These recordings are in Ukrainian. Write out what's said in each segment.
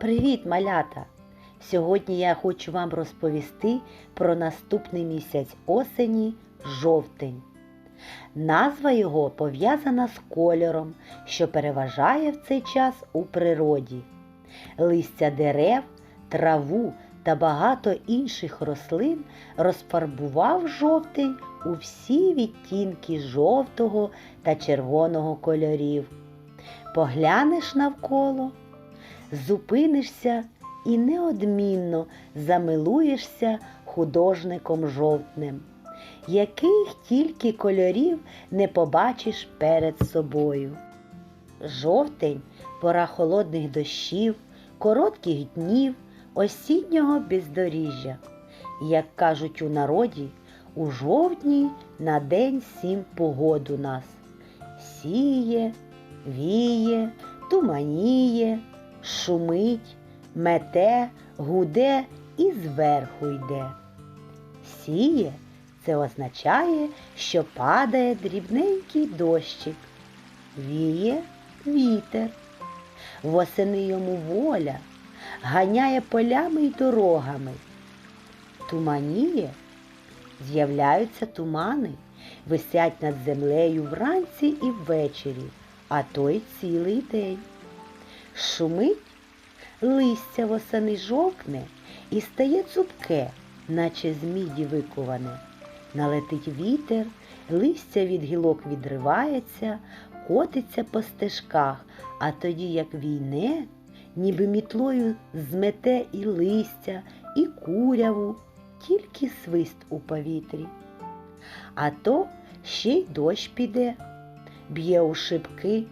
Привіт, малята! Сьогодні я хочу вам розповісти про наступний місяць осені жовтень. Назва його пов'язана з кольором, що переважає в цей час у природі. Листя дерев, траву та багато інших рослин розфарбував жовтень у всі відтінки жовтого та червоного кольорів. Поглянеш навколо, зупинишся і неодмінно замилуєшся художником жовтнем, яких тільки кольорів не побачиш перед собою. Жовтень пора холодних дощів, коротких днів, осіннього бездоріжжя. Як кажуть у народі, у жовтні на день сім погоду нас сіє, віє, туманіє, шумить, мете, гуде і зверху йде. Сіє це означає, що падає дрібненький дощик, віє вітер, восени йому воля, ганяє полями й дорогами. Туманіє, з'являються тумани, висять над землею вранці і ввечері, а то й цілий день. Шумить, листя восени жовкне і стає цупке, наче з міді викуване. Налетить вітер, листя від гілок відривається, котиться по стежках, а тоді, як війне, ніби мітлою змете і листя, і куряву, тільки свист у повітрі. А то ще й дощ піде, б'є у шибки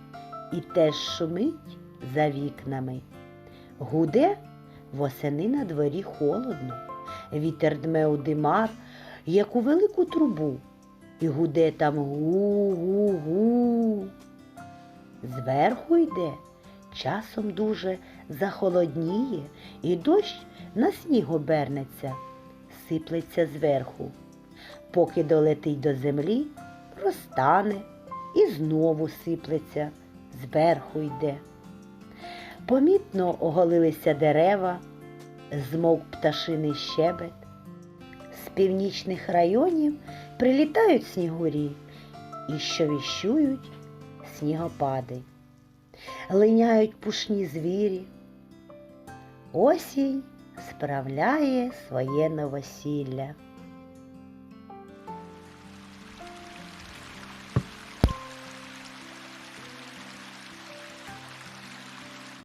і теж шумить за вікнами. Гуде восени на дворі холодно, вітер дме у димар, як у велику трубу, і гуде там гу-гу-гу. Зверху йде, часом дуже захолодніє, і дощ на сніг обернеться, сиплеться зверху. Поки долетить до землі, розтане і знову сиплеться, зверху йде. Помітно оголилися дерева, змовк пташиний щебет. З північних районів прилітають снігурі і що віщують снігопади. Линяють пушні звірі. Осінь справляє своє новосілля.